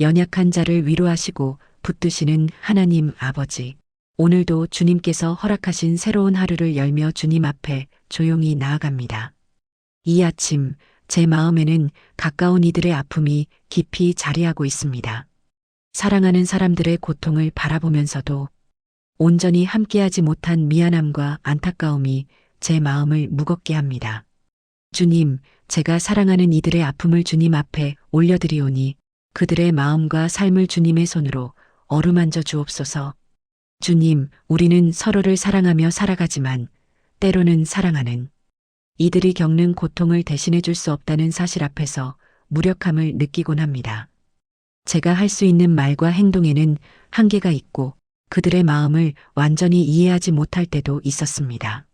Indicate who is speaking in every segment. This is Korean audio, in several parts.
Speaker 1: 연약한 자를 위로하시고 붙드시는 하나님 아버지. 오늘도 주님께서 허락하신 새로운 하루를 열며 주님 앞에 조용히 나아갑니다. 이 아침 제 마음에는 가까운 이들의 아픔이 깊이 자리하고 있습니다. 사랑하는 사람들의 고통을 바라보면서도 온전히 함께하지 못한 미안함과 안타까움이 제 마음을 무겁게 합니다. 주님, 제가 사랑하는 이들의 아픔을 주님 앞에 올려드리오니 그들의 마음과 삶을 주님의 손으로 어루만져 주옵소서. 주님, 우리는 서로를 사랑하며 살아가지만 때로는 사랑하는 이들이 겪는 고통을 대신해 줄 수 없다는 사실 앞에서 무력함을 느끼곤 합니다. 제가 할 수 있는 말과 행동에는 한계가 있고 그들의 마음을 완전히 이해하지 못할 때도 있었습니다.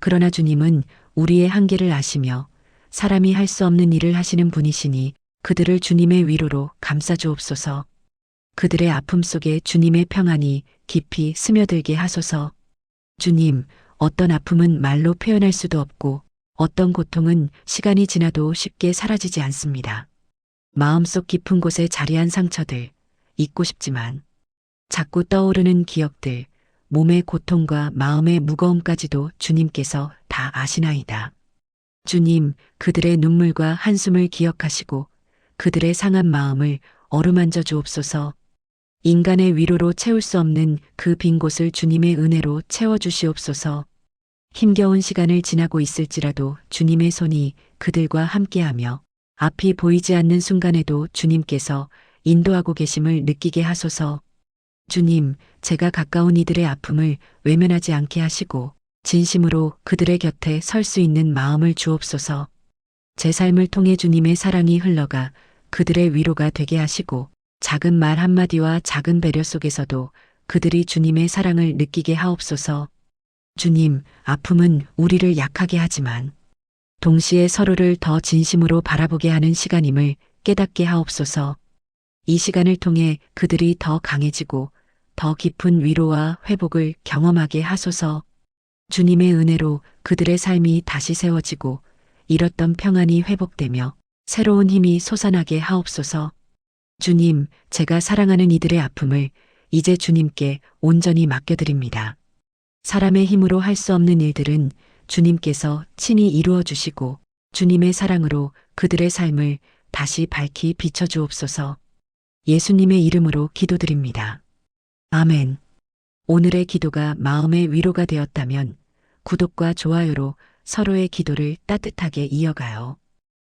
Speaker 1: 그러나 주님은 우리의 한계를 아시며 사람이 할 수 없는 일을 하시는 분이시니 그들을 주님의 위로로 감싸 주옵소서. 그들의 아픔 속에 주님의 평안이 깊이 스며들게 하소서. 주님, 어떤 아픔은 말로 표현할 수도 없고 어떤 고통은 시간이 지나도 쉽게 사라지지 않습니다. 마음속 깊은 곳에 자리한 상처들, 잊고 싶지만 자꾸 떠오르는 기억들, 몸의 고통과 마음의 무거움까지도 주님께서 다 아시나이다. 주님, 그들의 눈물과 한숨을 기억하시고 그들의 상한 마음을 어루만져 주옵소서. 인간의 위로로 채울 수 없는 그 빈 곳을 주님의 은혜로 채워 주시옵소서. 힘겨운 시간을 지나고 있을지라도 주님의 손이 그들과 함께하며 앞이 보이지 않는 순간에도 주님께서 인도하고 계심을 느끼게 하소서. 주님, 제가 가까운 이들의 아픔을 외면하지 않게 하시고 진심으로 그들의 곁에 설 수 있는 마음을 주옵소서. 제 삶을 통해 주님의 사랑이 흘러가 그들의 위로가 되게 하시고 작은 말 한마디와 작은 배려 속에서도 그들이 주님의 사랑을 느끼게 하옵소서. 주님, 아픔은 우리를 약하게 하지만 동시에 서로를 더 진심으로 바라보게 하는 시간임을 깨닫게 하옵소서. 이 시간을 통해 그들이 더 강해지고 더 깊은 위로와 회복을 경험하게 하소서. 주님의 은혜로 그들의 삶이 다시 세워지고 잃었던 평안이 회복되며 새로운 힘이 솟아나게 하옵소서. 주님, 제가 사랑하는 이들의 아픔을 이제 주님께 온전히 맡겨드립니다. 사람의 힘으로 할 수 없는 일들은 주님께서 친히 이루어 주시고 주님의 사랑으로 그들의 삶을 다시 밝히 비춰 주옵소서. 예수님의 이름으로 기도드립니다. 아멘. 오늘의 기도가 마음의 위로가 되었다면 구독과 좋아요로 서로의 기도를 따뜻하게 이어가요.